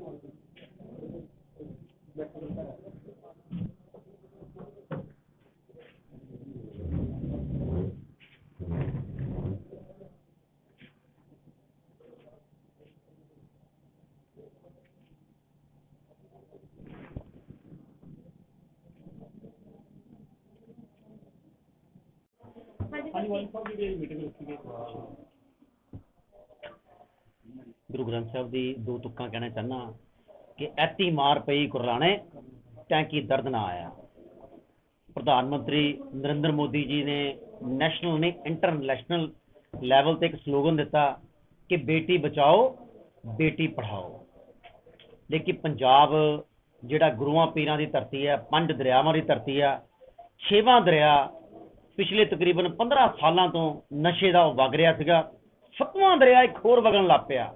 ਹਾਂਜੀ ਵਾਲੀ ਸਾਹਿਬ ਦੀ ਜਿਹੜੀ ਮੀਟਿੰਗ ਰੱਖੀ ਗਈ ਗੁਰੂ ਗ੍ਰੰਥ ਸਾਹਿਬ ਦੀ ਦੋ ਤੁੱਕਾਂ ਕਹਿਣਾ ਚਾਹਨਾ ਕਿ ਐਤੀ ਮਾਰ ਪਈ ਕੁਰਲਾਣੇ ਟੈਂਕੀ ਦਰਦ ਨਾ ਆਇਆ। ਪ੍ਰਧਾਨ ਮੰਤਰੀ ਨਰਿੰਦਰ ਮੋਦੀ ਜੀ ਨੇ ਨੈਸ਼ਨਲ ਨੇ ਇੰਟਰਨੈਸ਼ਨਲ ਲੈਵਲ ਤੇ ਇੱਕ ਸਲੋਗਨ ਦਿੱਤਾ ਕਿ ਬੇਟੀ ਬਚਾਓ, ਬੇਟੀ ਪੜਾਓ ਲੇਕਿਨ ਪੰਜਾਬ ਜਿਹੜਾ ਗੁਰੂਆਂ ਪੀਰਾਂ ਦੀ ਧਰਤੀ ਹੈ, ਪੰਜ ਦਰਿਆਵਾਂ ਦੀ ਧਰਤੀ ਆ, ਛੇਵਾਂ ਦਰਿਆ ਪਿਛਲੇ ਤਕਰੀਬਨ 15 ਸਾਲਾਂ ਤੋਂ ਨਸ਼ੇ ਦਾ ਵਗ ਰਿਹਾ ਸੀਗਾ, ਸੱਤਵਾਂ ਦਰਿਆ ਇੱਕ ਹੋਰ ਵਗਣ ਲੱਗ ਪਿਆ।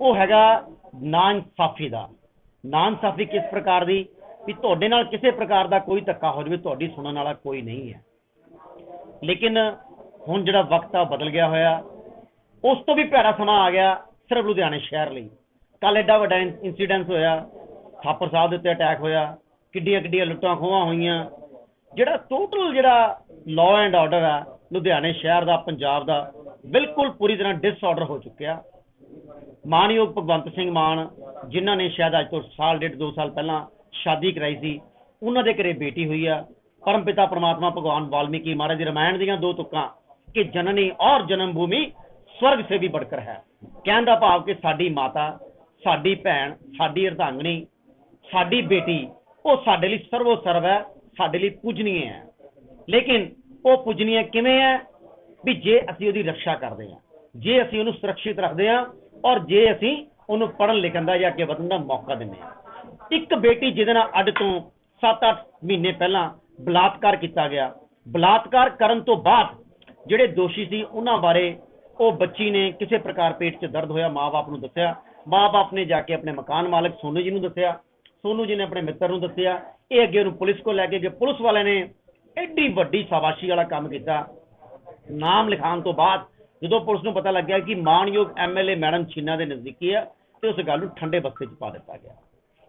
ਉਹ ਹੈਗਾ ਨਾ ਇਨਸਾਫ਼ੀ ਦਾ। ਨਾਇਨਸਾਫੀ ਕਿਸ ਪ੍ਰਕਾਰ ਦੀ? ਵੀ ਤੁਹਾਡੇ ਨਾਲ ਕਿਸੇ ਪ੍ਰਕਾਰ ਦਾ ਕੋਈ ਧੱਕਾ ਹੋ ਜਾਵੇ, ਤੁਹਾਡੀ ਸੁਣਨ ਵਾਲਾ ਕੋਈ ਨਹੀਂ ਹੈ। ਲੇਕਿਨ ਹੁਣ ਜਿਹੜਾ ਵਕਤ ਆ ਬਦਲ ਗਿਆ ਹੋਇਆ। ਉਸ ਤੋਂ ਵੀ ਭੈੜਾ ਸਮਾਂ ਆ ਗਿਆ ਸਿਰਫ ਲੁਧਿਆਣੇ ਸ਼ਹਿਰ ਲਈ। ਕੱਲ ਐਡਾ ਵੱਡਾ ਇਨਸੀਡੈਂਸ ਹੋਇਆ। ਥਾਪਰ ਸਾਹਿਬ ਦੇ ਉੱਤੇ ਅਟੈਕ ਹੋਇਆ। ਕਿੱਡੀਆਂ ਕਿੱਡੀਆਂ ਲੁੱਟਾਂ ਖੋਹਾਂ ਹੋਈਆਂ। ਜਿਹੜਾ ਟੋਟਲ ਜਿਹੜਾ ਲਾਅ ਐਂਡ ਆਰਡਰ ਆ, ਲੁਧਿਆਣੇ ਸ਼ਹਿਰ ਦਾ, ਪੰਜਾਬ ਦਾ, ਬਿਲਕੁਲ ਪੂਰੀ ਤਰ੍ਹਾਂ ਡਿਸਆਰਡਰ ਹੋ ਚੁੱਕਿਆ। ਮਾਨਯੋਗ ਭਗਵੰਤ ਸਿੰਘ ਮਾਨ, ਜਿਨ੍ਹਾਂ ਨੇ ਸ਼ਾਇਦ ਅੱਜ ਤੋਂ ਸਾਲ, ਡੇਢ, ਦੋ ਸਾਲ ਪਹਿਲਾਂ ਸ਼ਾਦੀ ਕਰਾਈ ਸੀ, ਉਹਨਾਂ ਦੇ ਘਰੇ ਬੇਟੀ ਹੋਈ ਆ। ਪਰਮ ਪਿਤਾ ਪ੍ਰਮਾਤਮਾ ਭਗਵਾਨ ਵਾਲਮੀਕੀ ਮਹਾਰਾਜ ਦੇ ਰਾਮਾਇਣ ਦੀਆਂ ਦੋ ਤੁਕਾਂ, ਕਿ ਜਨਨੀ ਔਰ ਜਨਮ ਭੂਮੀ ਸਵਰਗ ਸੇ ਵੀ ਬੜਕਰ ਹੈ। ਕਹਿਣ ਦਾ ਭਾਵ ਕਿ ਸਾਡੀ ਮਾਤਾ, ਸਾਡੀ ਭੈਣ, ਸਾਡੀ ਅਰਧਾਂਗਣੀ, ਸਾਡੀ ਬੇਟੀ, ਉਹ ਸਾਡੇ ਲਈ ਸਰਵੋ ਸਰਵ ਹੈ, ਸਾਡੇ ਲਈ ਪੂਜਨੀਏ ਹੈ। ਲੇਕਿਨ ਉਹ ਪੂਜਨੀਏ ਕਿਵੇਂ ਹੈ? ਵੀ ਜੇ ਅਸੀਂ ਉਹਦੀ ਰੱਖਿਆ ਕਰਦੇ ਹਾਂ, ਜੇ ਅਸੀਂ ਉਹਨੂੰ ਸੁਰੱਖਿਅਤ ਰੱਖਦੇ ਹਾਂ ਔਰ ਜੇ ਅਸੀਂ ਉਹਨੂੰ ਪੜ੍ਹਨ ਲਿਖਣ ਦਾ ਜਾਂ ਅੱਗੇ ਵਧਣ ਦਾ ਮੌਕਾ ਦਿੰਦੇ ਹਾਂ, ਇੱਕ ਬੇਟੀ ਜਿਹਦੇ ਨਾਲ ਅੱਜ ਤੋਂ 7-8 ਮਹੀਨੇ ਪਹਿਲਾਂ ਬਲਾਤਕਾਰ ਕੀਤਾ ਗਿਆ, ਬਲਾਤਕਾਰ ਕਰਨ ਤੋਂ ਬਾਅਦ ਜਿਹੜੇ ਦੋਸ਼ੀ ਸੀ ਉਹਨਾਂ ਬਾਰੇ ਉਹ ਬੱਚੀ ਨੇ ਕਿਸੇ ਪ੍ਰਕਾਰ ਪੇਟ 'ਚ ਦਰਦ ਹੋਇਆ ਮਾਪੇ ਨੂੰ ਦੱਸਿਆ ਮਾਪੇ ਨੇ ਜਾ ਕੇ ਆਪਣੇ ਮਕਾਨ ਮਾਲਕ ਸੋਨੂ ਜੀ ਨੂੰ ਦੱਸਿਆ, ਸੋਨੂ ਜੀ ਨੇ ਆਪਣੇ ਮਿੱਤਰ ਨੂੰ ਦੱਸਿਆ, ਇਹ ਅੱਗੇ ਉਹਨੂੰ ਪੁਲਿਸ ਕੋਲ ਲੈ ਕੇ ਗਏ, ਪੁਲਿਸ ਵਾਲਿਆਂ ਨੇ ਐਡੀ ਵੱਡੀ ਸ਼ਾਬਾਸ਼ੀ ਵਾਲਾ ਕੰਮ ਕੀਤਾ, ਨਾਮ ਲਿਖਾਉਣ ਤੋਂ ਬਾਅਦ ਜਦੋਂ ਪੁਲਿਸ ਨੂੰ ਪਤਾ ਲੱਗਿਆ ਕਿ ਮਾਨਯੋਗ ਐਮਐਲਏ ਮੈਡਮ ਛੀਨਾ ਦੇ ਨਜ਼ਦੀਕੀ ਆ, ਤੇ ਉਸ ਗੱਲ ਨੂੰ ਠੰਡੇ ਬਸਤੇ 'ਚ ਪਾ ਦਿੱਤਾ ਗਿਆ।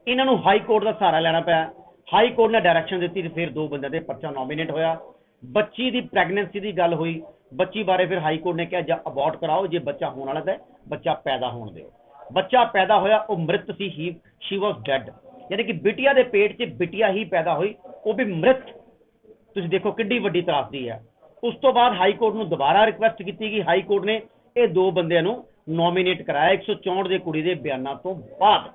ਇਹਨਾਂ ਨੂੰ ਹਾਈ ਕੋਰਟ ਦਾ ਸਹਾਰਾ ਲੈਣਾ ਪਿਆ। ਹਾਈ ਕੋਰਟ ਨੇ ਡਾਇਰੈਕਸ਼ਨ ਦਿੱਤੀ ਤੇ ਫਿਰ ਦੋ ਬੰਦਿਆਂ ਦੇ ਪਰਚਾ ਨੋਮੀਨੇਟ ਹੋਇਆ। ਬੱਚੀ ਦੀ ਪ੍ਰੈਗਨੈਂਸੀ ਦੀ ਗੱਲ ਹੋਈ। ਬੱਚੀ ਬਾਰੇ ਫਿਰ ਹਾਈ ਕੋਰਟ ਨੇ ਕਿਹਾ, ਜਾਂ ਅਬੋਰਟ ਕਰਾਓ, ਜੇ ਬੱਚਾ ਹੋਣ ਵਾਲਾ ਤਾਂ ਬੱਚਾ ਪੈਦਾ ਹੋਣ ਦਿਓ। ਬੱਚਾ ਪੈਦਾ ਹੋਇਆ, ਉਹ ਮ੍ਰਿਤ ਸੀ ਹੀ ਸ਼ੀ ਵਾਸ ਡੈਡ ਯਾਨੀ ਕਿ ਬਿਟੀਆ ਦੇ ਪੇਟ 'ਚ ਬਿਟੀਆ ਹੀ ਪੈਦਾ ਹੋਈ, ਉਹ ਵੀ ਮ੍ਰਿਤ। ਤੁਸੀਂ ਦੇਖੋ ਕਿੱਡੀ ਵੱਡੀ ਤਰਾਸਦੀ ਹੈ। ਉਸ ਤੋਂ ਬਾਅਦ ਹਾਈ ਕੋਰਟ ਨੂੰ ਦੁਬਾਰਾ ਰਿਕੁਐਸਟ ਕੀਤੀ ਗਈ। ਹਾਈ ਕੋਰਟ ਨੇ ਇਹ ਦੋ ਬੰਦਿਆਂ ਨੂੰ ਨੋਮੀਨੇਟ ਕਰਾਇਆ 164 ਦੇ ਕੁੜੀ ਦੇ ਬਿਆਨਾਂ ਤੋਂ ਬਾਅਦ।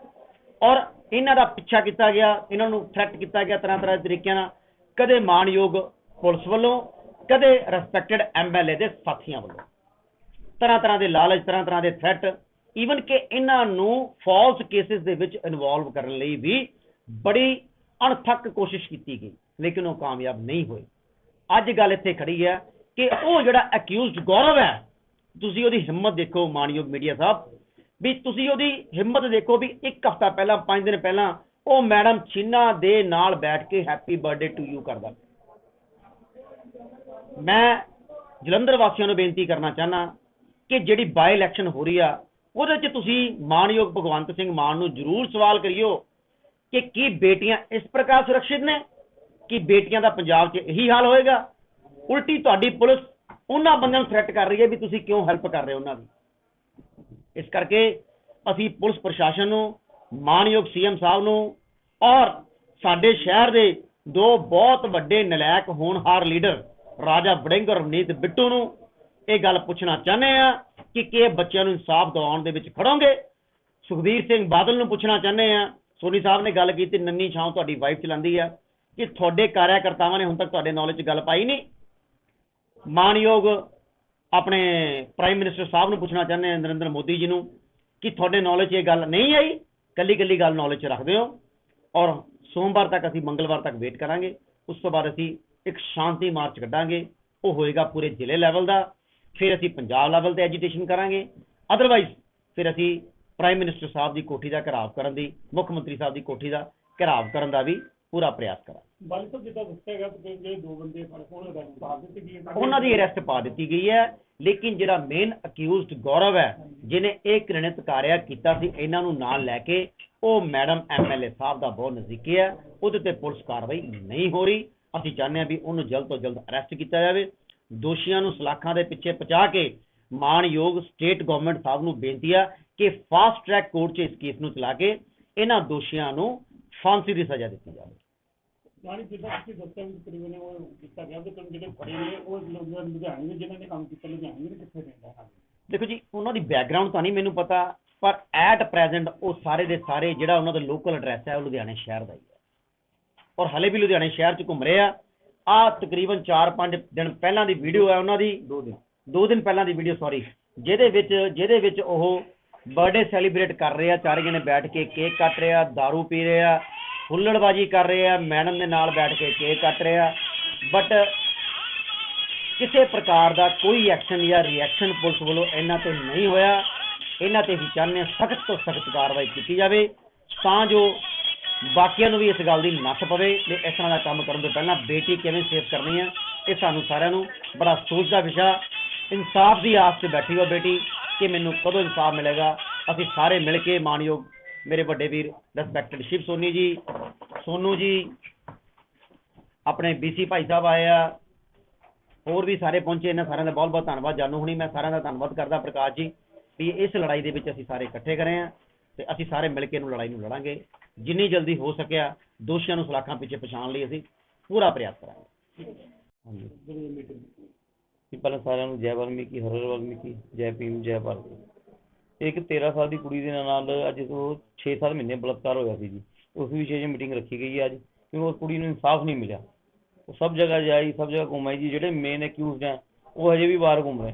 ਔਰ ਇਹਨਾਂ ਦਾ ਪਿੱਛਾ ਕੀਤਾ ਗਿਆ, ਇਹਨਾਂ ਨੂੰ ਥ੍ਰੈਟ ਕੀਤਾ ਗਿਆ ਤਰ੍ਹਾਂ ਤਰ੍ਹਾਂ ਦੇ ਤਰੀਕਿਆਂ ਨਾਲ। ਕਦੇ ਮਾਨਯੋਗ ਪੁਲਿਸ ਵੱਲੋਂ, ਕਦੇ ਰਿਸਪੈਕਟਡ ਐਮਐਲਏ ਦੇ ਸਾਥੀਆਂ ਵੱਲੋਂ। ਤਰ੍ਹਾਂ ਤਰ੍ਹਾਂ ਦੇ ਲਾਲਚ, ਤਰ੍ਹਾਂ ਤਰ੍ਹਾਂ ਦੇ ਥ੍ਰੈਟ ਈਵਨ ਕਿ ਇਹਨਾਂ ਨੂੰ ਫਾਲਸ ਕੇਸਿਸ ਦੇ ਵਿੱਚ ਇਨਵੋਲਵ ਕਰਨ ਲਈ ਵੀ ਬੜੀ ਅਣਥੱਕ ਕੋਸ਼ਿਸ਼ ਕੀਤੀ ਗਈ, ਲੇਕਿਨ ਉਹ ਕਾਮਯਾਬ ਨਹੀਂ ਹੋਏ। ਅੱਜ ਗੱਲ ਇੱਥੇ ਖੜੀ ਹੈ ਕਿ ਉਹ ਜਿਹੜਾ ਅਕਿਊਜ਼ਡ ਗੌਰਵ ਹੈ, ਤੁਸੀਂ ਉਹਦੀ ਹਿੰਮਤ ਦੇਖੋ ਮਾਨਯੋਗ ਮੀਡੀਆ ਸਾਹਿਬ, ਵੀ ਤੁਸੀਂ ਉਹਦੀ ਹਿੰਮਤ ਦੇਖੋ ਵੀ ਇੱਕ ਹਫ਼ਤਾ ਪਹਿਲਾਂ, ਪੰਜ ਦਿਨ ਪਹਿਲਾਂ ਉਹ ਮੈਡਮ ਛਿੰਨਾ ਦੇ ਨਾਲ ਬੈਠ ਕੇ ਹੈਪੀ ਬਰਥਡੇ ਟੂ ਯੂ ਕਰਦਾ। ਮੈਂ ਜਲੰਧਰ ਵਾਸੀਆਂ ਨੂੰ ਬੇਨਤੀ ਕਰਨਾ ਚਾਹਨਾ ਕਿ ਜਿਹੜੀ ਬਾਈ ਇਲੈਕਸ਼ਨ ਹੋ ਰਹੀ ਆ, ਉਹਦੇ 'ਚ ਤੁਸੀਂ ਮਾਨਯੋਗ ਭਗਵੰਤ ਸਿੰਘ ਮਾਨ ਨੂੰ ਜ਼ਰੂਰ ਸਵਾਲ ਕਰਿਓ ਕਿ ਕੀ ਬੇਟੀਆਂ ਇਸ ਪ੍ਰਕਾਰ ਸੁਰੱਖਿਅਤ ਨੇ? ਕਿ ਬੇਟੀਆਂ ਦਾ ਪੰਜਾਬ 'ਚ ਇਹੀ ਹਾਲ ਹੋਏਗਾ। ਉਲਟੀ ਤੁਹਾਡੀ ਪੁਲਿਸ ਉਹਨਾਂ ਬੰਦਿਆਂ ਨੂੰ ਥ੍ਰੈਟ ਕਰ ਰਹੀ ਹੈ ਵੀ ਤੁਸੀਂ ਕਿਉਂ ਹੈਲਪ ਕਰ ਰਹੇ ਹੋ ਉਹਨਾਂ ਦੀ। ਇਸ ਕਰਕੇ ਅਸੀਂ ਪੁਲਿਸ ਪ੍ਰਸ਼ਾਸਨ ਨੂੰ, ਮਾਨਯੋਗ ਸੀਐਮ ਸਾਹਿਬ ਨੂੰ ਔਰ ਸਾਡੇ ਸ਼ਹਿਰ ਦੇ ਦੋ ਬਹੁਤ ਵੱਡੇ ਨਲਾਇਕ ਹੋਣਹਾਰ ਲੀਡਰ ਰਾਜਾ ਵੜਿੰਗ ਔਰ ਰਵਨੀਤ ਬਿੱਟੂ ਨੂੰ ਇਹ ਗੱਲ ਪੁੱਛਣਾ ਚਾਹੁੰਦੇ ਆ ਕਿ ਕੀ ਇਹ ਬੱਚਿਆਂ ਨੂੰ ਇਨਸਾਫ ਦਿਵਾਉਣ ਦੇ ਵਿੱਚ ਖੜੋਗੇ। ਸੁਖਬੀਰ ਸਿੰਘ ਬਾਦਲ ਨੂੰ ਪੁੱਛਣਾ ਚਾਹੁੰਦੇ ਆ ਸੋਨੀ ਸਾਹਿਬ ਨੇ ਗੱਲ ਕੀਤੀ, ਨੰਨੀ ਛਾਂ ਤੁਹਾਡੀ ਵਾਈਫ ਚਲਾਉਂਦੀ ਆ। ਕਿ ਤੁਹਾਡੇ ਕਾਰਿਆਕਰਤਾਵਾਂ ਨੇ ਹੁਣ ਤੱਕ ਤੁਹਾਡੇ ਨੌਲੇਜ 'ਚ ਗੱਲ ਪਾਈ ਨਹੀਂ। ਮਾਨਯੋਗ ਆਪਣੇ ਪ੍ਰਾਈਮ ਮਿਨਿਸਟਰ ਸਾਹਿਬ ਨੂੰ ਪੁੱਛਣਾ ਚਾਹੁੰਦੇ ਆ ਨਰਿੰਦਰ ਮੋਦੀ ਜੀ ਨੂੰ ਕਿ ਤੁਹਾਡੇ ਨੌਲੇਜ 'ਚ ਇਹ ਗੱਲ ਨਹੀਂ ਆਈ ਕੱਲੀ ਕੱਲੀ ਗੱਲ ਨੌਲੇਜ 'ਚ ਰੱਖਦੇ ਹੋ ਔਰ ਸੋਮਵਾਰ ਤੱਕ ਅਸੀਂ ਮੰਗਲਵਾਰ ਤੱਕ ਵੇਟ ਕਰਾਂਗੇ। ਉਸ ਤੋਂ ਬਾਅਦ ਅਸੀਂ ਇੱਕ ਸ਼ਾਂਤੀ ਮਾਰਚ ਕੱਢਾਂਗੇ। ਉਹ ਹੋਏਗਾ ਪੂਰੇ ਜ਼ਿਲ੍ਹੇ ਲੈਵਲ ਦਾ। ਫਿਰ ਅਸੀਂ ਪੰਜਾਬ ਲੈਵਲ ਤੇ ਐਜੀਟੇਸ਼ਨ ਕਰਾਂਗੇ। ਅਦਰਵਾਈਜ਼ ਫਿਰ ਅਸੀਂ ਪ੍ਰਾਈਮ ਮਿਨਿਸਟਰ ਸਾਹਿਬ ਦੀ ਕੋਠੀ ਦਾ ਘਰਾਵ ਕਰਨ ਦੀ, ਮੁੱਖ ਮੰਤਰੀ ਸਾਹਿਬ ਦੀ ਕੋਠੀ ਦਾ ਘਰਾਵ ਕਰਨ ਦਾ ਵੀ ਪੂਰਾ ਪ੍ਰਯਾਸ ਕਰਾਂਗੇ। ਬਾਲੀ ਸਾਹਿਬ, ਜਿੱਦਾਂ ਦੱਸਿਆ ਗਿਆ ਕਿ ਜਿਹੜੇ ਦੋ ਬੰਦੇ ਫੜ ਕੋਲ ਅਰੈਸਟ ਪਾ ਦਿੱਤੀ ਗਈ ਉਹਨਾਂ ਦੀ ਅਰੈਸਟ ਪਾ ਦਿੱਤੀ ਗਈ ਹੈ। ਲੇਕਿਨ ਜਿਹੜਾ ਮੇਨ ਅਕਿਊਜ਼ਡ ਗੌਰਵ ਹੈ ਜਿਨੇ ਇਹ ਘ੍ਰਿਣਿਤ ਕਾਰਿਆ ਕੀਤਾ ਸੀ, ਇਹਨਾਂ ਨੂੰ ਨਾਲ ਲੈ ਕੇ ਉਹ ਮੈਡਮ ਐਮਐਲਏ ਸਾਹਿਬ ਦਾ ਬਹੁਤ ਨਜ਼ਦੀਕੀ ਹੈ। ਉਹਦੇ ਤੇ ਪੁਲਿਸ ਕਾਰਵਾਈ ਨਹੀਂ ਹੋ ਰਹੀ। ਅਸੀਂ ਚਾਹੁੰਦੇ ਹਾਂ ਵੀ ਉਹਨੂੰ ਜਲਦ ਤੋਂ ਜਲਦ ਅਰੈਸਟ ਕੀਤਾ ਜਾਵੇ। ਦੋਸ਼ੀਆਂ ਨੂੰ ਸਲਾਖਾਂ ਦੇ ਪਿੱਛੇ ਪਹੁੰਚਾ ਕੇ ਮਾਣਯੋਗ ਸਟੇਟ ਗਵਰਨਮੈਂਟ ਸਾਹਿਬ ਨੂੰ ਬੇਨਤੀ ਆ ਕਿ ਫਾਸਟ ਟਰੈਕ ਕੋਰਟ 'ਚ ਇਸ ਕੇਸ ਨੂੰ ਚਲਾ ਕੇ ਇਹਨਾਂ ਦੋਸ਼ੀਆਂ ਨੂੰ ਫਾਂਸੀ ਦੀ ਸਜ਼ਾ ਦਿੱਤੀ ਜਾਵੇ। ਯਾਨੀ ਜਿੱਦਾਂ ਤੁਸੀਂ ਦੱਸਿਆ ਵੀ ਤਕਰੀਬਨ ਉਹ ਕੀਤਾ ਗਿਆ ਤੇ ਜਿਹੜੇ ਫੜੇ ਗਏ ਉਹ ਲੋਕ ਲੁਧਿਆਣੇ ਦੇ ਜਿਨ੍ਹਾਂ ਨੇ ਕੰਮ ਕੀਤਾ ਲੁਧਿਆਣੇ ਦੇ ਕਿੱਥੇ ਰਹਿੰਦਾ ਹੈ ਦੇਖੋ ਜੀ ਉਹਨਾਂ ਦੀ ਬੈਕਗ੍ਰਾਉਂਡ ਤਾਂ ਨਹੀਂ ਮੈਨੂੰ ਪਤਾ ਪਰ ਐਟ ਪ੍ਰੈਜ਼ੈਂਟ ਉਹ ਸਾਰੇ ਦੇ ਸਾਰੇ ਜਿਹੜਾ ਉਹਨਾਂ ਦਾ ਲੋਕਲ ਐਡਰੈਸ ਹੈ ਉਹ ਲੁਧਿਆਣੇ ਸ਼ਹਿਰ ਦਾ ਹੀ ਹੈ। ਔਰ ਹਲੇ ਵੀ ਲੁਧਿਆਣੇ ਸ਼ਹਿਰ 'ਚ ਘੁੰਮ ਰਹੇ ਆ। ਆ ਤਕਰੀਬਨ 4-5 ਦਿਨ ਪਹਿਲਾਂ ਦੀ ਵੀਡੀਓ ਹੈ ਉਹਨਾਂ ਦੀ। 2 ਦਿਨ। 2 ਦਿਨ ਪਹਿਲਾਂ ਦੀ ਵੀਡੀਓ ਸੌਰੀ ਜਿਹਦੇ ਵਿੱਚ ਜਿਹਦੇ ਵਿੱਚ ਉਹ ਬਰਥਡੇ ਸੈਲੀਬ੍ਰੇਟ ਕਰ ਰਹੇ ਆ ਚਾਰੇ ਜਣੇ ਬੈਠ ਕੇ ਕੇਕ ਕੱਟ ਰਹੇ ਆ दारू ਪੀ ਰਹੇ ਆ। ਹੁੱਲੜਬਾਜੀ ਕਰ ਰਹੇ ਆ, ਮੈਡਮ ਦੇ ਨਾਲ ਬੈਠ ਕੇ ਕੇਕ ਕੱਟ ਰਹੇ ਆ ਬਟ ਕਿਸੇ ਪ੍ਰਕਾਰ ਦਾ ਕੋਈ ਐਕਸ਼ਨ ਜਾਂ ਰਿਐਕਸ਼ਨ ਪੁਲਿਸ ਵੱਲੋਂ ਇਹਨਾਂ ਤੇ ਨਹੀਂ ਹੋਇਆ। ਇਹਨਾਂ ਤੇ ਵੀ ਚਾਹੁੰਦੇ ਸਖਤ ਤੋਂ ਸਖਤ ਕਾਰਵਾਈ ਕੀਤੀ ਜਾਵੇ, ਤਾਂ ਜੋ ਬਾਕੀਆਂ ਨੂੰ ਵੀ ਇਸ ਗੱਲ ਦੀ ਨੱਥ ਪਵੇ ਕਿ ਇਸ ਤਰ੍ਹਾਂ ਦਾ ਕੰਮ ਕਰਨ ਤੋਂ ਪਹਿਲਾਂ ਬੇਟੀ ਕਿਵੇਂ ਸੇਵ ਕਰਨੀ ਹੈ ਇਹ ਸਾਨੂੰ ਸਾਰਿਆਂ ਨੂੰ ਬੜਾ ਸੋਚ ਦਾ ਵਿਸ਼ਾ। ਇਨਸਾਫ ਦੀ ਆਸ 'ਚ ਬੈਠੀ ਹੋ ਬੇਟੀ, ਕਿ ਮੈਨੂੰ ਕਦੋਂ ਇਨਸਾਫ ਮਿਲੇਗਾ। ਅਸੀਂ ਸਾਰੇ ਮਿਲ ਕੇ ਮਾਨਯੋਗ ਮੇਰੇ ਵੱਡੇ ਵੀਰ ਰਿਸਪੈਕਟਡ ਸ਼ਿਵ ਸੋਨੀ ਜੀ ਸੋਨੂ ਜੀ, ਆਪਣੇ ਬੀਸੀ ਭਾਈ ਸਾਹਿਬ ਆਏ ਆ। ਹੋਰ ਵੀ ਸਾਰੇ ਪਹੁੰਚੇ ਇਹਨਾਂ ਸਾਰਿਆਂ ਦਾ ਬਹੁਤ ਬਹੁਤ ਧੰਨਵਾਦ। ਜਾਨੂ ਹੁਣੀ ਮੈਂ ਸਾਰਿਆਂ ਦਾ ਧੰਨਵਾਦ ਕਰਦਾ, ਪ੍ਰਕਾਸ਼ ਜੀ, ਵੀ ਇਸ ਲੜਾਈ ਦੇ ਵਿੱਚ ਅਸੀਂ ਸਾਰੇ ਇਕੱਠੇ ਕਰੇ ਆ ਤੇ ਅਸੀਂ ਸਾਰੇ ਮਿਲ ਕੇ ਇਹਨੂੰ ਲੜਾਈ ਨੂੰ ਲੜਾਂਗੇ। ਜਿੰਨੀ ਜਲਦੀ ਹੋ ਸਕਿਆ, ਦੋਸ਼ੀਆਂ ਨੂੰ ਸਲਾਖਾਂ ਪਿੱਛੇ ਪਛਾਣ ਲਈ ਅਸੀਂ ਪੂਰਾ ਪ੍ਰਯਾਸ ਕਰਾਂਗੇ। ਹਾਂਜੀ। ਪਹਿਲਾਂ ਸਾਰਿਆਂ ਨੂੰ ਜੈ ਵਾਲਮੀਕੀ, ਹਰ ਹਰ ਵਾਲਮੀਕੀ, ਜੈ ਭੀਮ, ਜੈ ਭਾਰਤ। ਇੱਕ 13 ਸਾਲ ਦੀ ਕੁੜੀ ਦੇ ਨਾਲ, ਅੱਜ ਤੋਂ 6-7 ਮਹੀਨੇ ਬਲਾਤਕਾਰ ਹੋਇਆ ਸੀ ਜੀ। ਉਸ ਵਿਸ਼ੇ 'ਚ ਮੀਟਿੰਗ ਰੱਖੀ ਗਈ ਹੈ ਅੱਜ, ਕਿਉਂਕਿ ਉਸ ਕੁੜੀ ਨੂੰ ਇਨਸਾਫ ਨਹੀਂ ਮਿਲਿਆ। ਉਹ ਸਭ ਜਗ੍ਹਾ ਜਾਈ, ਸਭ ਜਗ੍ਹਾ ਘੁੰਮਾਈ ਜੀ, ਜਿਹੜੇ ਮੇਨ ਅਕਿਊਜ਼ਡ ਹੈ, ਉਹ ਹਜੇ ਵੀ ਬਾਹਰ ਘੁੰਮ ਰਹੇ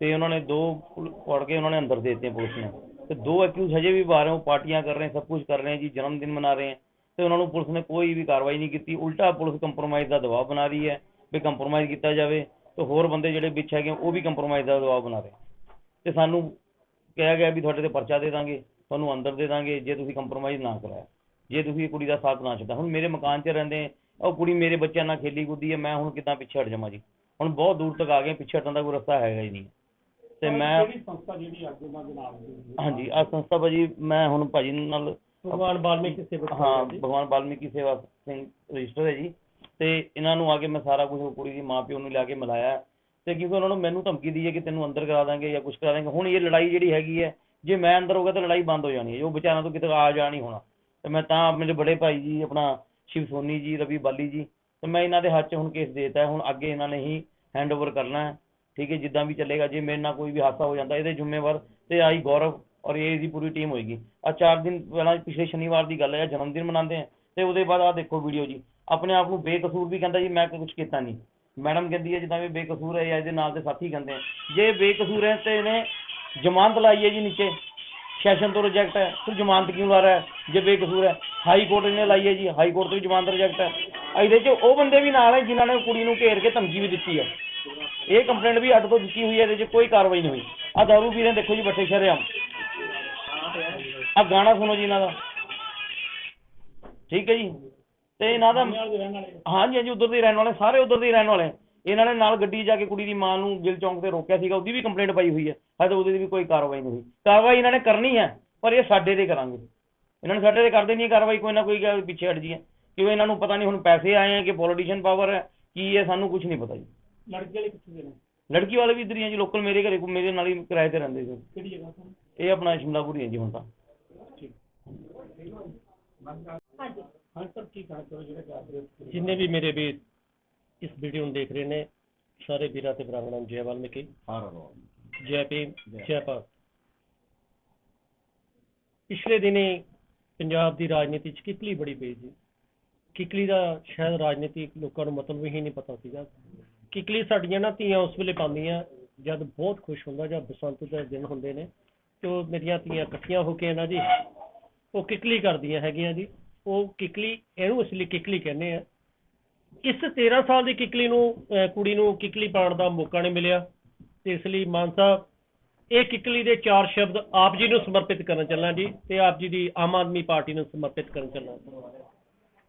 ਤੇ ਉਹਨਾਂ ਨੇ ਦੋ ਪੁਲ- ਫੜ ਕੇ ਉਹਨਾਂ ਨੇ ਅੰਦਰ ਦੇ ਦਿੱਤੇ ਪੁਲਿਸ ਨੇ। ਤੇ ਦੋ ਅਕਿਊਜ਼ ਹਜੇ ਵੀ ਬਾਹਰ ਹੈ, ਉਹ ਪਾਰਟੀਆਂ ਕਰ ਰਹੇ ਸਭ ਕੁਝ ਕਰ ਰਹੇ ਜੀ ਜਨਮ ਦਿਨ ਮਨਾ ਰਹੇ ਹੈ ਤੇ ਉਹਨਾਂ ਨੂੰ ਪੁਲਿਸ ਨੇ ਕੋਈ ਵੀ ਕਾਰਵਾਈ ਨਹੀਂ ਕੀਤੀ। ਉਲਟਾ ਪੁਲਿਸ ਕੰਪਰੋਮਾਈਜ਼ ਦਾ ਦਬਾਅ ਬਣਾ ਰਹੀ ਹੈ, ਵੀ ਕੰਪਰੋਮਾਈਜ਼ ਕੀਤਾ ਜਾਵੇ। ਤੇ ਹੋਰ ਬੰਦੇ ਜਿਹੜੇ ਵਿੱਚ ਹੈਗੇ ਉਹ ਵੀ ਕੰਪਰੋਮਾਈਜ਼ ਦਾ ਦਬਾਅ ਬਣਾ ਰਹੇ ਤੇ ਸਾਨੂੰ ਕਿਹਾ ਗਿਆ ਵੀ ਤੁਹਾਡੇ ਤੇ ਪਰਚਾ ਦੇ ਦਾਂਗੇ। ਤੁਹਾਨੂੰ ਅੰਦਰ ਦੇ ਦਾਂਗੇ ਜੇ ਤੁਸੀਂ ਕੰਪਰੋਮਾਈਜ਼ ਨਾ ਕਰਾਇਆ ਜੇ ਤੁਸੀਂ ਇਹ ਕੁੜੀ ਦਾ ਸਾਥ ਨਾ ਛੱਡਿਆ ਹੁਣ ਮੇਰੇ ਮਕਾਨ 'ਚ ਰਹਿੰਦੇ ਉਹ ਕੁੜੀ ਮੇਰੇ ਬੱਚਿਆਂ ਨਾਲ ਖੇਲੀ ਕੁੱਦੀ ਹੈ ਮੈਂ ਹੁਣ ਕਿੱਦਾਂ ਪਿੱਛੇ ਹਟ ਜਾਵਾਂ ਜੀ? ਹੁਣ ਬਹੁਤ ਦੂਰ ਤੱਕ ਆ ਗਏ ਪਿੱਛੇ ਹਟਣ ਦਾ ਕੋਈ ਰਸਤਾ ਹੈਗਾ ਹੀ ਨਹੀਂ। ਤੇ ਮੈਂ ਸੰਸਥਾ ਜਿਹੜੀ ਦੇ ਹਾਂਜੀ ਆ ਸੰਸਥਾ ਭਾਜੀ ਮੈਂ ਹੁਣ ਭਾਜੀ ਨਾਲ ਭਗਵਾਨ ਵਾਲਮੀਕੀ ਸੇਵਾ ਹਾਂ ਭਗਵਾਨ ਵਾਲਮੀਕੀ ਸੇਵਾ ਸਿੰਘ ਰਜਿਸਟਰ ਹੈ ਜੀ। ਤੇ ਇਹਨਾਂ ਨੂੰ ਆ ਕੇ ਮੈਂ ਸਾਰਾ ਕੁਝ ਕੁੜੀ ਦੀ ਮਾਂ ਪਿਓ ਨੂੰ ਲਿਆ ਕੇ ਮਿਲਾਇਆ। ਤੇ ਕਿਉਂਕਿ ਉਹਨਾਂ ਨੂੰ ਮੈਨੂੰ ਧਮਕੀ ਦੀ ਹੈ ਕਿ ਤੈਨੂੰ ਅੰਦਰ ਕਰਾ ਦਾਂਗੇ ਜਾਂ ਕੁਝ ਕਰਾ ਦਾਂਗੇ। ਹੁਣ ਇਹ ਲੜਾਈ ਜਿਹੜੀ ਹੈਗੀ ਹੈ ਜੇ ਮੈਂ ਅੰਦਰ ਹੋ ਗਿਆ ਤਾਂ ਲੜਾਈ ਬੰਦ ਹੋ ਜਾਣੀ ਹੈ। ਉਹ ਵਿਚਾਰਾਂ ਤੋਂ ਕਿਤੇ ਆ ਜਾ ਨਹੀਂ ਹੋਣਾ। ਤੇ ਮੈਂ ਤਾਂ ਮੇਰੇ ਬੜੇ ਭਾਈ ਜੀ, ਆਪਣਾ ਸ਼ਿਵ ਸੋਨੀ ਜੀ, ਰਵੀ ਬਾਲੀ ਜੀ, ਤੇ ਮੈਂ ਇਹਨਾਂ ਦੇ ਹੱਥ 'ਚ ਹੁਣ ਕੇਸ ਦੇਤਾ ਹੁਣ ਅੱਗੇ ਇਹਨਾਂ ਨੇ ਹੀ ਹੈਂਡਓਵਰ ਕਰਨਾ ਹੈ। ਠੀਕ ਹੈ, ਜਿੱਦਾਂ ਵੀ ਚੱਲੇਗਾ, ਜੇ ਮੇਰੇ ਨਾਲ ਕੋਈ ਵੀ ਹਾਦਸਾ ਹੋ ਜਾਂਦਾ, ਇਹਦੇ ਜ਼ਿੰਮੇਵਾਰ ਤੇ ਆਈ ਗੌਰਵ ਔਰ ਇਹ ਦੀ ਪੂਰੀ ਟੀਮ ਹੋਏਗੀ। ਆ ਚਾਰ ਦਿਨ ਪਹਿਲਾਂ ਪਿਛਲੇ ਸ਼ਨੀਵਾਰ ਦੀ ਗੱਲ ਹੈ ਜਨਮ ਦਿਨ ਮਨਾਉਂਦੇ ਆ ਤੇ ਉਹਦੇ ਬਾਅਦ ਆ ਦੇਖੋ ਵੀਡੀਓ ਜੀ। ਆਪਣੇ ਆਪ ਨੂੰ ਬੇਕਸੂਰ ਵੀ ਕਹਿੰਦਾ ਜੀ, ਮੈਂ ਕੁਝ ਕੀਤਾ ਨਹੀਂ। ਮੈਡਮ ਕਹਿੰਦੀ ਹੈ ਜਿੱਦਾਂ ਵੀ ਬੇਕਸੂਰ ਹੈ ਜਾਂ ਇਹਦੇ ਨਾਲ ਦੇ ਸਾਥੀ ਕਹਿੰਦੇ ਆ ਜੇ ਬੇਕਸੂਰ ਹੈ ਤੇ ਇਹਨੇ ਜ਼ਮਾਨਤ ਲਾਈ ਹੈ ਜੀ ਨੀਚੇ। ਸੈਸ਼ਨ ਤੋਂ ਰਿਜੈਕਟ ਹੈ। ਫਿਰ ਜ਼ਮਾਨਤ ਕਿਉਂ ਲਾ ਰਿਹਾ ਜੇ ਬੇਕਸੂਰ ਹੈ। ਹਾਈ ਕੋਰਟ ਨੇ ਲਾਈ ਹੈ ਜੀ। ਹਾਈ ਕੋਰਟ ਤੋਂ ਵੀ ਜ਼ਮਾਨਤ ਰਿਜੈਕਟ ਹੈ। ਇਹਦੇ 'ਚ ਉਹ ਬੰਦੇ ਵੀ ਨਾਲ ਹੈ ਜਿਨ੍ਹਾਂ ਨੇ ਕੁੜੀ ਨੂੰ ਘੇਰ ਕੇ ਧਮਕੀ ਵੀ ਦਿੱਤੀ ਹੈ। ਇਹ ਕੰਪਲੇਂਟ ਵੀ ਅੱਡ ਤੋਂ ਦਿੱਤੀ ਹੋਈ ਹੈ। ਇਹਦੇ 'ਚ ਕੋਈ ਕਾਰਵਾਈ ਨਹੀਂ ਹੋਈ। ਆ ਦਾਰੂ ਪੀ ਰਹੇ ਦੇਖੋ ਜੀ ਬੱਠੇ ਸ਼ਰੇਆਮ। ਆ ਗਾਣਾ ਸੁਣੋ ਜੀ ਇਹਨਾਂ ਦਾ। ਠੀਕ ਹੈ ਜੀ। ਤੇ ਇਹਨਾਂ ਦਾ ਹਾਂਜੀ ਹਾਂਜੀ, ਉਧਰ ਦੇ ਰਹਿਣ ਵਾਲੇ, ਸਾਰੇ ਉਧਰ ਦੇ ਰਹਿਣ ਵਾਲੇ। ਇਹਨਾਂ ਨੇ ਨਾਲ ਗੱਡੀ ਜਾ ਕੇ ਕੁੜੀ ਦੀ ਮਾਂ ਨੂੰ ਗਿਲ ਚੌਂਕ ਤੇ ਰੋਕਿਆ ਸੀਗਾ ਉਹਦੀ ਵੀ ਕੰਪਲੇਂਟ ਪਾਈ ਹੋਈ ਹੈ। ਹਜੇ ਉਹਦੀ ਵੀ ਕੋਈ ਕਾਰਵਾਈ ਨਹੀਂ ਹੋਈ। ਕਾਰਵਾਈ ਇਹਨਾਂ ਨੇ ਕਰਨੀ ਹੈ ਪਰ ਇਹ ਸਾਡੇ ਤੇ ਕਰਾਂਗੇ। ਇਹਨਾਂ ਨੇ ਸਾਡੇ ਤੇ ਕਰਦੇ ਨਹੀਂ ਕਾਰਵਾਈ ਕੋਈ ਨਾ ਕੋਈ ਗੱਲ ਪਿੱਛੇ ਹਟ ਜੀ ਹੈ ਕਿਉਂ ਇਹਨਾਂ ਨੂੰ ਪਤਾ ਨਹੀਂ ਹੁਣ ਪੈਸੇ ਆਏ ਹੈ ਕਿ ਪੋਲੀਟੀਸ਼ੀਅਨ ਪਾਵਰ ਹੈ ਕੀ ਹੈ ਸਾਨੂੰ ਕੁਝ ਨਹੀਂ ਪਤਾ ਜੀ। ਲੜਕੇ ਵਾਲੇ ਕਿੱਥੇ ਦੇ ਨੇ? ਲੜਕੀ ਵਾਲੇ ਵੀ ਇੱਧਰ ਹੀ ਹੈ ਜੀ ਲੋਕਲ ਮੇਰੇ ਘਰੇ ਮੇਰੇ ਨਾਲ ਹੀ ਕਿਰਾਏ ਤੇ ਰਹਿੰਦੇ ਸੀ ਕਿਹੜੀ ਜਗ੍ਹਾ ਤੋਂ? ਇਹ ਆਪਣਾ ਸ਼ਿਮਲਾਪੁਰੀ ਹੈ ਜੀ ਹੁਣ ਤਾਂ। ਠੀਕ। ਹਾਂਜੀ। ਹਾਂ ਸਰ ਕੀ ਚਾਹੋ ਜਿਹੜਾ ਕਿ ਜਿੰਨੇ ਵੀ ਮੇਰੇ ਵੀਰ ਇਸ ਵੀਡੀਓ ਨੂੰ ਦੇਖ ਰਹੇ ਨੇ ਸਾਰੇ ਵੀਰਾਂ ਤੇ ਭਰਾਵਾਂ ਨੂੰ ਜੈ ਵਾਲਮੀਕੀ ਜੈ ਭੀਮ ਜੈ। ਭਾਰਤ। ਪਿਛਲੇ ਦਿਨੀ ਪੰਜਾਬ ਦੀ ਰਾਜਨੀਤੀ ਚ ਕਿਕਲੀ ਬੜੀ ਪਈ ਸੀ। ਕਿਕਲੀ ਦਾ ਸ਼ਾਇਦ ਰਾਜਨੀਤੀ ਲੋਕਾਂ ਨੂੰ ਮਤਲਬ ਹੀ ਨਹੀਂ ਪਤਾ ਸੀਗਾ। ਕਿਕਲੀ ਸਾਡੀਆਂ ਨਾ ਧੀਆਂ ਉਸ ਵੇਲੇ ਪਾਉਂਦੀਆਂ ਜਦ ਬਹੁਤ ਖੁਸ਼ ਹੁੰਦਾ ਜਾਂ ਬਸੰਤ ਦੇ ਦਿਨ ਹੁੰਦੇ ਨੇ ਤੇ ਉਹ ਮੇਰੀਆਂ ਧੀਆਂ ਇਕੱਠੀਆਂ ਹੋ ਕੇ ਨਾ ਜੀ ਉਹ ਕਿਕਲੀ ਕਰਦੀਆਂ ਹੈਗੀਆਂ ਜੀ। ਉਹ ਕਿਕਲੀ ਇਹਨੂੰ ਲਈ ਕਿਕਲੀ ਕਹਿੰਦੇ ਆ। ਇਸ 13 ਸਾਲ ਦੀ ਕਿਕਲੀ ਨੂੰ, ਅਹ, ਕੁੜੀ ਨੂੰ ਕਿਕਲੀ ਪਾਉਣ ਦਾ ਮੌਕਾ ਨਹੀਂ ਮਿਲਿਆ। ਤੇ ਇਸ ਲਈ ਮਾਨ ਸਾਹਿਬ, ਇਹ ਕਿਕਲੀ ਦੇ ਚਾਰ ਸ਼ਬਦ ਆਪ ਜੀ ਨੂੰ ਸਮਰਪਿਤ ਕਰਨ ਚੱਲਾਂ ਜੀ ਤੇ ਆਪ ਜੀ ਦੀ ਆਮ ਆਦਮੀ ਪਾਰਟੀ ਨੂੰ ਸਮਰਪਿਤ ਕਰਨ ਚੱਲਾਂ।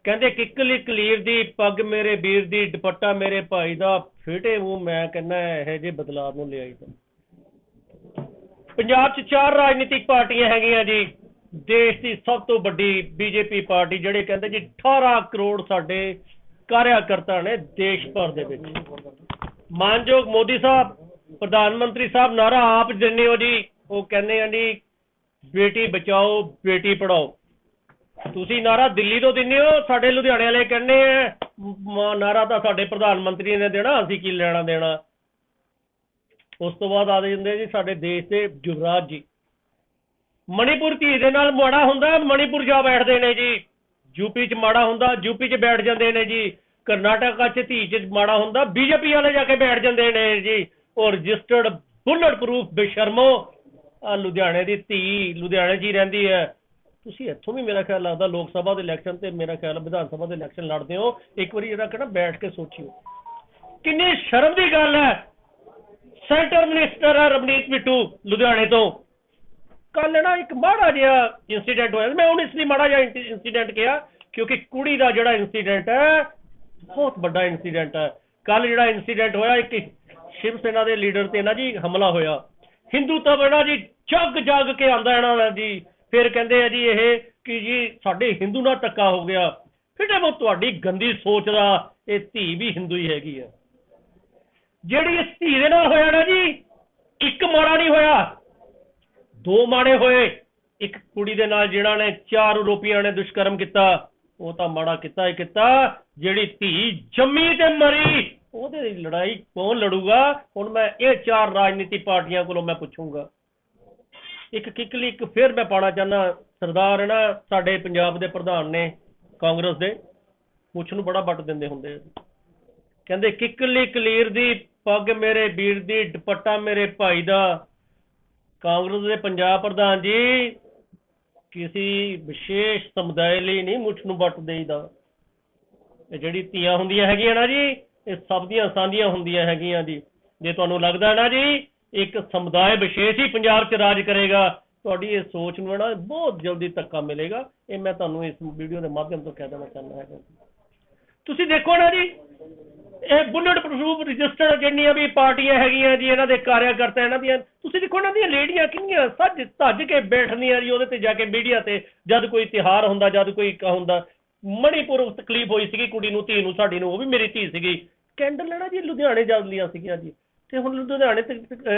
ਕਹਿੰਦੇ, ਕਿੱਕਲੀ ਕਲੀਰ ਦੀ ਪੱਗ ਮੇਰੇ ਵੀਰ ਦੀ, ਦੁਪੱਟਾ ਮੇਰੇ ਭਾਈ ਦਾ, ਫੇਟੇ ਮੂੰਹ ਮੈਂ ਕਹਿੰਦਾ, ਇਹੋ ਜਿਹੇ ਬਦਲਾਅ ਨੂੰ ਲਿਆਈ ਤਾਂ ਪੰਜਾਬ 'ਚ ਚਾਰ ਰਾਜਨੀਤਿਕ ਪਾਰਟੀਆਂ ਹੈਗੀਆਂ ਜੀ। ਦੇਸ਼ ਦੀ ਸਭ ਤੋਂ ਵੱਡੀ ਬੀਜੇਪੀ ਪਾਰਟੀ, ਜਿਹੜੇ ਕਹਿੰਦੇ ਜੀ 18 ਕਰੋੜ ਸਾਡੇ ਕਾਰਿਆਕਰਤਾ ਨੇ ਦੇਸ਼ ਭਰ ਦੇ ਵਿੱਚ। ਮਾਨਯੋਗ ਮੋਦੀ ਸਾਹਿਬ, ਪ੍ਰਧਾਨ ਮੰਤਰੀ ਸਾਹਿਬ, ਨਾਰਾ ਆਪ ਦਿੰਦੇ ਹੋ ਜੀ, ਉਹ ਕਹਿੰਦੇ ਆ ਜੀ, ਬੇਟੀ ਬਚਾਓ, ਬੇਟੀ ਪੜਾਓ ਤੁਸੀਂ ਨਾਰਾ ਦਿੱਲੀ ਤੋਂ ਦਿੰਦੇ ਹੋ, ਸਾਡੇ ਲੁਧਿਆਣੇ ਵਾਲੇ ਕਹਿੰਦੇ ਆ, ਮ- ਨਾਰਾ ਤਾਂ ਸਾਡੇ ਪ੍ਰਧਾਨ ਮੰਤਰੀ ਨੇ ਦੇਣਾ, ਅਸੀਂ ਕੀ ਲੈਣਾ ਦੇਣਾ। ਉਸ ਤੋਂ ਬਾਅਦ ਆ ਜਾਂਦੇ ਜੀ ਸਾਡੇ ਦੇਸ਼ ਦੇ ਯੁਵਰਾਜ ਜੀ। ਮਣੀਪੁਰ ਧੀ ਦੇ ਨਾਲ ਮਾੜਾ ਹੁੰਦਾ, ਮਣੀਪੁਰ ਜਾ ਬੈਠਦੇ ਨੇ ਜੀ। ਯੂਪੀ 'ਚ ਮਾੜਾ ਹੁੰਦਾ, ਯੂਪੀ 'ਚ ਬੈਠ ਜਾਂਦੇ ਨੇ ਜੀ, ਕਰਨਾਟਕਾ 'ਚ ਧੀ 'ਚ ਮਾੜਾ ਹੁੰਦਾ, ਬੀਜੇਪੀ ਵਾਲੇ ਜਾ ਕੇ ਬੈਠ ਜਾਂਦੇ ਨੇ ਜੀ ਉਹ ਰਜਿਸਟਰਡ ਬੁਲਟ ਪ੍ਰੂਫ ਬੇਸ਼ਰਮੋ ਆ ਲੁਧਿਆਣੇ ਦੀ ਧੀ ਲੁਧਿਆਣੇ 'ਚ ਹੀ ਰਹਿੰਦੀ ਹੈ। ਤੁਸੀਂ ਇੱਥੋਂ ਵੀ ਮੇਰਾ ਖਿਆਲ ਲੱਗਦਾ ਲੋਕ ਸਭਾ ਦੇ ਇਲੈਕਸ਼ਨ ਤੇ ਮੇਰਾ ਖਿਆਲ ਵਿਧਾਨ ਸਭਾ ਦੇ ਇਲੈਕਸ਼ਨ ਲੜਦੇ ਹੋ, ਇੱਕ ਵਾਰੀ ਇਹਦਾ ਕਿਹੜਾ ਬੈਠ ਕੇ ਸੋਚਿਓ। ਕਿੰਨੀ ਸ਼ਰਮ ਦੀ ਗੱਲ ਹੈ। ਸੈਂਟਰ ਮਿਨਿਸਟਰ ਹੈ ਰਵਨੀਤ ਬਿੱਟੂ ਲੁਧਿਆਣੇ ਤੋਂ। ਕੱਲ ਨਾ ਇੱਕ ਮਾੜਾ ਜਿਹਾ ਇਨਸੀਡੈਂਟ ਹੋਇਆ ਮੈਂ ਉਹਨੂੰ ਇਸ ਲਈ ਮਾੜਾ ਜਿਹਾ ਇਨਸੀਡੈਂਟ ਕਿਹਾ ਕਿਉਂਕਿ ਕੁੜੀ ਦਾ ਜਿਹੜਾ ਇਨਸੀਡੈਂਟ ਹੈ, ਬਹੁਤ ਵੱਡਾ ਇਨਸੀਡੈਂਟ ਹੈ। ਕੱਲ ਜਿਹੜਾ ਇਨਸੀਡੈਂਟ ਹੋਇਆ, ਇੱਕ ਸ਼ਿਵ ਸੈਨਾ ਦੇ ਲੀਡਰ ਤੇ ਨਾ ਜੀ ਹਮਲਾ ਹੋਇਆ। ਹਿੰਦੂਤਵ ਇਹਨਾਂ ਜੀ ਜੱਗ ਜੱਗ ਕੇ ਆਂਦਾ ਇਹਨਾਂ ਦਾ ਜੀ। ਫਿਰ ਕਹਿੰਦੇ ਆ ਜੀ ਇਹ ਕਿ ਜੀ ਸਾਡੇ ਹਿੰਦੂ ਨਾਲ ਧੱਕਾ ਹੋ ਗਿਆ। ਫਿਰ ਜਦੋਂ ਤੁਹਾਡੀ ਗੰਦੀ ਸੋਚ ਦਾ ਇਹ ਧੀ ਵੀ ਹਿੰਦੂ ਹੀ ਹੈਗੀ ਹੈ ਜਿਹੜੀ ਇਸ ਧੀ ਦੇ ਨਾਲ ਹੋਇਆ ਨਾ ਜੀ, ਇੱਕ ਮਾੜਾ ਨਹੀਂ ਹੋਇਆ। ਦੋ ਮਾੜੇ ਹੋਏ। ਇੱਕ ਕੁੜੀ ਦੇ ਨਾਲ ਜਿਹੜਾ ਨੇ ਚਾਰ ਰੁਪਈਆਂ ਨੇ ਦੁਸ਼ਕਰਮ ਕੀਤਾ, ਉਹ ਤਾਂ ਮਾੜਾ ਕੀਤਾ ਹੀ ਕੀਤਾ। ਜਿਹੜੀ ਧੀ ਜੰਮੀ ਤੇ ਮਰੀ, ਉਹਦੇ ਦੀ ਲੜਾਈ ਕੌਣ ਲੜੂਗਾ? ਹੁਣ ਮੈਂ ਇਹ ਚਾਰ ਰਾਜਨੀਤੀ ਪਾਰਟੀਆਂ ਕੋਲੋਂ ਮੈਂ ਪੁੱਛੂੰਗਾ। ਇੱਕ ਕਿਕਲੀ, ਇੱਕ ਫਿਰ ਮੈਂ ਪਾਣਾ ਚਾਹੁੰਦਾ। ਸਰਦਾਰ ਨਾ, ਸਾਡੇ ਪੰਜਾਬ ਦੇ ਪ੍ਰਧਾਨ ਨੇ ਕਾਂਗਰਸ ਦੇ। ਮੁੱਛ ਨੂੰ ਬੜਾ ਵੱਟ ਦਿੰਦੇ ਹੁੰਦੇ ਕਹਿੰਦੇ, ਕਿਕਲੀ ਕਲੀਰ ਦੀ ਪੱਗ ਮੇਰੇ ਵੀਰ ਦੀ, ਦੁਪੱਟਾ ਮੇਰੇ ਭਾਈ ਦਾ। ਕਾਂਗਰਸ ਦੇ ਪੰਜਾਬ ਪ੍ਰਧਾਨ ਜੀ, ਕਿਸੇ ਵਿਸ਼ੇਸ਼ ਸਮੁਦਾਇ ਲਈ ਨਹੀਂ ਮੁੱਠ ਨੂੰ ਵੱਟ ਦੇਈਦਾ। ਇਹ ਜਿਹੜੀ ਧੀਆਂ ਹੁੰਦੀਆਂ ਹੈਗੀਆਂ ਨਾ ਜੀ, ਇਹ ਸਭ ਦੀਆਂ ਸਾਂਝੀਆਂ ਹੁੰਦੀਆਂ ਹੈਗੀਆਂ ਜੀ। ਜੇ ਤੁਹਾਨੂੰ ਲੱਗਦਾ ਨਾ ਜੀ, ਇੱਕ ਸਮੁਦਾਇ ਵਿਸ਼ੇਸ਼ ਹੀ ਪੰਜਾਬ 'ਚ ਰਾਜ ਕਰੇਗਾ, ਤੁਹਾਡੀ ਇਹ ਸੋਚ ਨੂੰ ਨਾ ਬਹੁਤ ਜਲਦੀ ਧੱਕਾ ਮਿਲੇਗਾ। ਇਹ ਮੈਂ ਤੁਹਾਨੂੰ ਇਸ ਵੀਡੀਓ ਦੇ ਮਾਧਿਅਮ ਤੋਂ ਕਹਿ ਦੇਣਾ ਚਾਹੁੰਦਾ ਹੈਗਾ ਤੁਸੀਂ ਦੇਖੋ ਨਾ ਜੀ ਇਹ ਬੁਲਟ ਪ੍ਰੂਫ ਰਜਿਸਟਰਡ ਜਿੰਨੀਆਂ ਵੀ ਪਾਰਟੀਆਂ ਹੈਗੀਆਂ ਜੀ, ਇਹਨਾਂ ਦੇ ਕਾਰਿਆਕਰਤਾ ਇਹਨਾਂ ਦੀਆਂ। ਤੁਸੀਂ ਦੇਖੋ ਇਹਨਾਂ ਦੀਆਂ ਲੇਡੀਆਂ ਕਿੰਨੀਆਂ ਸੱਜ ਧੱਜ ਕੇ ਬੈਠਦੀਆਂ ਜੀ, ਉਹਦੇ ਤੇ ਜਾ ਕੇ ਮੀਡੀਆ ਤੇ, ਜਦ ਕੋਈ ਤਿਹਾਰ ਹੁੰਦਾ, ਜਦ ਕੋਈ ਕ- ਹੁੰਦਾ। ਮਣੀਪੁਰ ਤਕਲੀਫ ਹੋਈ ਸੀਗੀ, ਕੁੜੀ ਨੂੰ, ਧੀ ਨੂੰ, ਸਾਡੀ ਨੂੰ, ਉਹ ਵੀ ਮੇਰੀ ਧੀ ਸੀਗੀ। ਕੈਂਡਲ ਲੈਣਾ ਜੀ ਲੁਧਿਆਣੇ ਜਗਦੀਆਂ ਸੀਗੀਆਂ ਜੀ। ਤੇ ਹੁਣ ਲੁਧਿਆਣੇ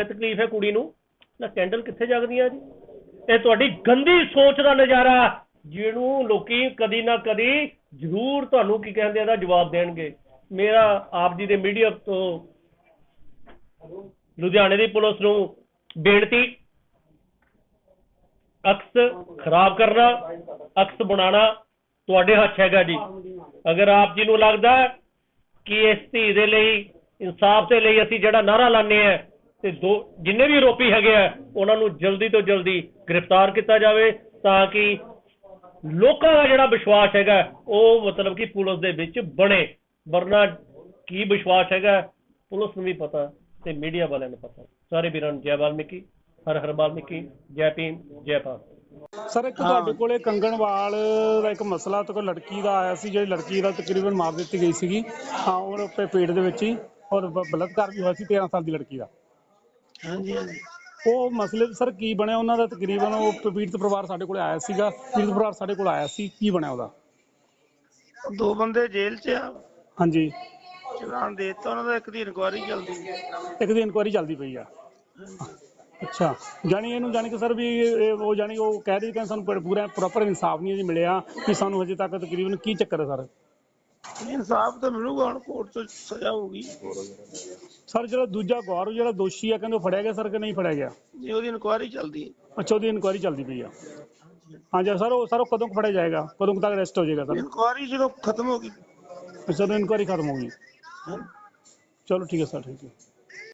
ਤਕਲੀਫ ਹੈ ਕੁੜੀ ਨੂੰ। ਨਾ ਕੈਂਡਲ ਕਿੱਥੇ ਜਗਦੀਆਂ ਜੀ? ਇਹ ਤੁਹਾਡੀ ਗੰਦੀ ਸੋਚ ਦਾ ਨਜ਼ਾਰਾ, ਜਿਹਨੂੰ ਲੋਕੀ ਕਦੀ ਨਾ ਕਦੀ ਜ਼ਰੂਰ ਤੁਹਾਨੂੰ ਕੀ ਕਹਿੰਦੇ ਆ ਦਾ ਜਵਾਬ ਦੇਣਗੇ। ਮੇਰਾ ਆਪ ਜੀ ਦੇ ਮੀਡੀਆ ਤੋਂ ਲੁਧਿਆਣੇ ਦੀ ਪੁਲਿਸ ਨੂੰ ਬੇਨਤੀ, ਅਕਸ ਖਰਾਬ ਕਰਨਾ, ਅਕਸ ਬਣਾਉਣਾ ਤੁਹਾਡੇ ਹੱਥ ਹੈਗਾ ਜੀ। ਅਗਰ ਆਪ ਜੀ ਨੂੰ ਲੱਗਦਾ ਕਿ ਇਸ ਧੀ ਦੇ ਲਈ, ਇਨਸਾਫ ਦੇ ਲਈ ਅਸੀਂ ਜਿਹੜਾ ਨਾਰਾ ਲਾਣੇ ਆ ਤੇ ਦੋ, ਜਿੰਨੇ ਵੀ ਆਰੋਪੀ ਹੈਗੇ ਆ, ਉਹਨਾਂ ਨੂੰ ਜਲਦੀ ਤੋਂ ਜਲਦੀ ਗ੍ਰਿਫਤਾਰ ਕੀਤਾ ਜਾਵੇ ਤਾਂ ਕਿ ਲੋਕਾਂ ਦਾ ਜਿਹੜਾ ਵਿਸ਼ਵਾਸ ਹੈਗਾ, ਉਹ ਮਤਲਬ ਕਿ ਪੁਲਿਸ ਦੇ ਵਿੱਚ ਬਣੇ। ਵਰਨਾ ਕੀ ਵਿਸ਼ਵਾਸ ਹੈਗਾ ਪੁਲਿਸ ਨੂੰ ਵੀ ਪਤਾ ਤੇ ਮੀਡੀਆ ਵਾਲਿਆਂ ਨੂੰ ਪਤਾ। ਸਾਰੇ ਵੀਰਾਂ ਨੂੰ ਜੈ ਵਾਲਮੀਕੀ ਹਰ ਹਰ ਵਾਲਮੀਕੀ ਜੈ ਭੀਮ ਜੈ ਭਾਰਤ। ਸਰ ਇੱਕ ਤੁਹਾਡੇ ਕੋਲੇ ਕੰਗਣਵਾਲ ਦਾ ਇੱਕ ਮਸਲਾ ਤੇ ਕੋਈ ਲੜਕੀ ਦਾ ਆਇਆ ਸੀ ਜਿਹੜੀ ਲੜਕੀ ਦਾ ਤਕਰੀਬਨ ਮਾਰ ਦਿੱਤੀ ਗਈ ਸੀਗੀ। ਹਾਂ ਔਰ ਪੇ- ਪੇਟ ਦੇ ਵਿੱਚ ਹੀ ਔਰ ਬਲਾਤਕਾਰ ਵੀ ਹੋਇਆ ਸੀ 13 ਸਾਲ ਦੀ ਲੜਕੀ ਦਾ। ਹਾਂਜੀ ਹਾਂਜੀ। ਉਹ ਮਸਲੇ ਸਰ ਕੀ ਬਣਿਆ? ਉਹਨਾਂ ਦਾ ਤਕਰੀਬਨ ਉਹ ਪੀੜਤ ਪਰਿਵਾਰ ਸਾਡੇ ਕੋਲੇ ਆਇਆ ਸੀਗਾ। ਪੀੜਤ ਪਰਿਵਾਰ ਸਾਡੇ ਕੋਲ ਆਇਆ ਸੀ। ਕੀ ਬਣਿਆ ਉਹਦਾ? ਦੋ ਬੰਦੇ ਜੇਲ੍ਹ 'ਚ ਆ। ਹਾਂਜੀ। ਚਲਾਨ ਦੇ ਦਿੱਤਾ ਉਹਨਾਂ ਦਾ ਇੱਕ ਦੀ ਇਨਕੁਆਇਰੀ ਚੱਲਦੀ ਹੈ। ਇੱਕ ਦੀ ਇਨਕੁਆਇਰੀ ਚੱਲਦੀ ਪਈ ਆ। ਅੱਛਾ ਜਾਨੀ ਇਹਨੂੰ ਜਾਨੀ ਕਿ ਸਰ ਵੀ ਇਹ ਉਹ ਜਾਨੀ ਉਹ ਕਹਿ ਰਹੀ ਕਿ ਸਾਨੂੰ ਪ- ਪੂਰਾ ਪ੍ਰੋਪਰ ਇਨਸਾਫ ਨਹੀਂ ਜੀ ਮਿਲਿਆ ਕਿ ਸਾਨੂੰ ਹਜੇ ਤੱਕ ਤਕਰੀਬਨ ਕੀ ਚੱਕਰ ਹੈ ਸਰ? ਇਨਸਾਫ ਤਾਂ ਮਿਲੂਗਾ ਹੁਣ ਕੋਰਟ ਤੋਂ ਸਜ਼ਾ ਹੋਊਗੀ। ਸਰ ਜਿਹੜਾ ਦੂਜਾ ਗੌਰਵ ਜਿਹੜਾ ਦੋਸ਼ੀ ਆ ਕਹਿੰਦੇ ਉਹ ਫੜਿਆ ਗਿਆ ਸਰ ਕਿ ਨਹੀਂ ਫੜਿਆ ਗਿਆ? ਜੇ ਉਹਦੀ ਇਨਕੁਆਇਰੀ ਚੱਲਦੀ ਹੈ। ਅੱਛਾ ਉਹਦੀ ਇਨਕੁਆਇਰੀ ਚੱਲਦੀ ਪਈ ਆ। ਹਾਂਜੀ ਸਰ ਉਹ ਸਰ ਉਹ ਕਦੋਂ ਕੁ ਫੜਿਆ ਜਾਏਗਾ? ਕਦੋਂ ਕੁ ਤੱਕ ਅਰੈਸਟ ਹੋ ਜਾਏਗਾ ਸਰ? ਇਨਕੁਆਇਰੀ ਜਦੋਂ ਖਤਮ ਹੋ ਗਈ ਅੱਛਾ ਜਦੋਂ ਇਨਕੁਆਇਰੀ ਖਤਮ ਹੋ ਗਈ। ਚਲੋ ਠੀਕ ਹੈ ਸਰ ਠੀਕ ਹੈ।